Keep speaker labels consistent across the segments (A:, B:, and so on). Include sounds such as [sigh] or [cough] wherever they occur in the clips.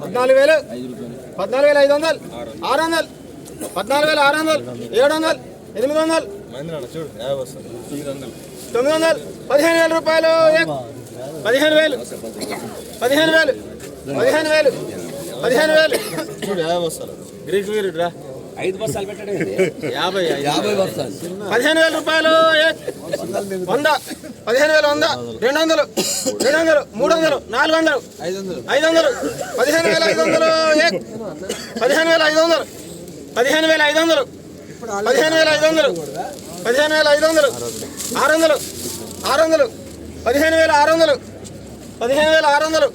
A: పద్నాలుగు వేలు. పద్నాలుగు వేల ఐదు వందలు. ఆరు వందలు. పద్నాలుగు వేల ఆరు వందలు. ఏడు వందలు. ఎనిమిది వందలు. తొమ్మిది వందలు. పదిహేను వేల రూపాయలు. పదిహేను వేలు. పదిహేను వేలు. పదిహేను వేలు. పదిహేను వేలు. గ్రీక్ వీరుడు రా
B: ఐదు బస్సాలు పెట్టడం
A: యాభై
B: యాభై బస్సాలు
A: పదిహేను వేల రూపాయలు. వంద. పదిహేను వేల వంద రెండు వందలు రెండు వందలు మూడు వందలు నాలుగు వందలు ఐదు వందలు పదిహేను వేల ఐదు వందలు పదిహేను వేల ఐదు వందలు పదిహేను వేల ఐదు వందలు పదిహేను వేల ఐదు వందలు పదిహేను వేల ఐదు వందలు ఆరు వందలు ఆరు వందలు పదిహేను వేల ఆరు వందలు పదిహేను వేల ఆరు వందలు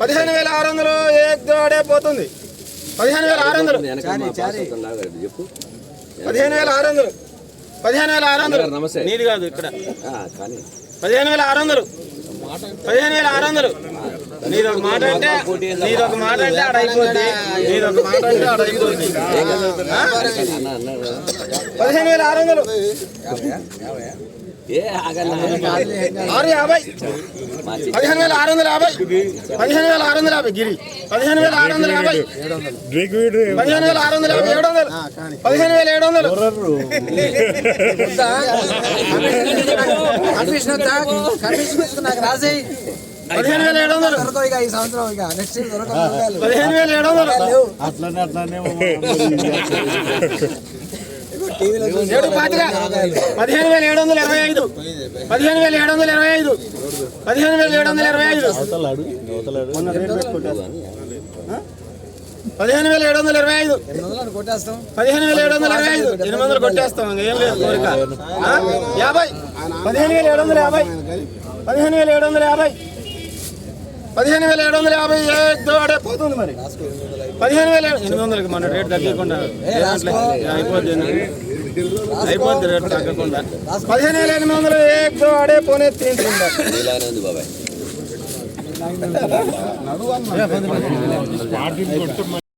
A: పదిహేను వేల ఆరు వందలు ఏ దోడే పోతుంది పదిహేను వేల ఆరు వందలు పదిహేను వేల ఆరు వందలు పదిహేను వేల ఆరు వందలు.
B: నమస్తే.
A: నీది కాదు ఇక్కడ. పదిహేను వేల ఆరు వందలు. పదిహేను వేల ఆరు వందలు. నీది ఒక మాట అంటే నీది ఒక మాట అంటే ఆడ అయిపోద్ది. నీది ఒక మాట అంటే ఆడ అయిపోద్ది. పదిహేను వేల ఆరు వందలు. ఆరు యాభై. పదిహేను వేల ఆరు వందల యాభై. పదిహేను వేల ఆరు వందల యాభై గిరి. పదిహేను వేల ఆరు వందల యాభై. పదిహేను వేల ఆరు వందల యాభై ఏడు వందలు. పదిహేను వేల ఏడు వందలు.
C: కమిషన్? కమిషన్ నాకు రాసేయ్.
A: పదిహేను వేల ఏడు వందలు.
C: దొరకవు ఇక ఈ సంవత్సరం ఇక. నెక్స్ట్ దొరకవు.
A: పదిహేను వేల ఏడు వందలు.
D: అట్లనే అట్లనే. [laughs]
A: ఏడు పాతిక పదిహేను వేల ఏడు వందల ఇరవై ఐదు పదిహేను వేల ఏడు వందల ఇరవై ఐదు పదిహేను వేల ఏడు వందల ఇరవై ఐదు పదిహేను వేల ఏడు వందల ఇరవై ఐదు పదిహేను వేల ఏడు వందల ఇరవై ఐదు ఎనిమిది వందలు కొట్టేస్తాం ఏం లేదు కోరిక? యాభై పదిహేను వేల ఏడు వందల యాభై పదిహేను వేల ఏడు వందల యాభై పదిహేను వేల ఏడు వందల యాభై ఏ దోడే పోతుంది మరి పదిహేను వేల ఎనిమిది వందలకి మన రేటు తగ్గకుండా లేదంటే పదిహేను వేల ఎనిమిది వందలు ఏ దోడే పోనే
B: ఉంది బాబాయ్.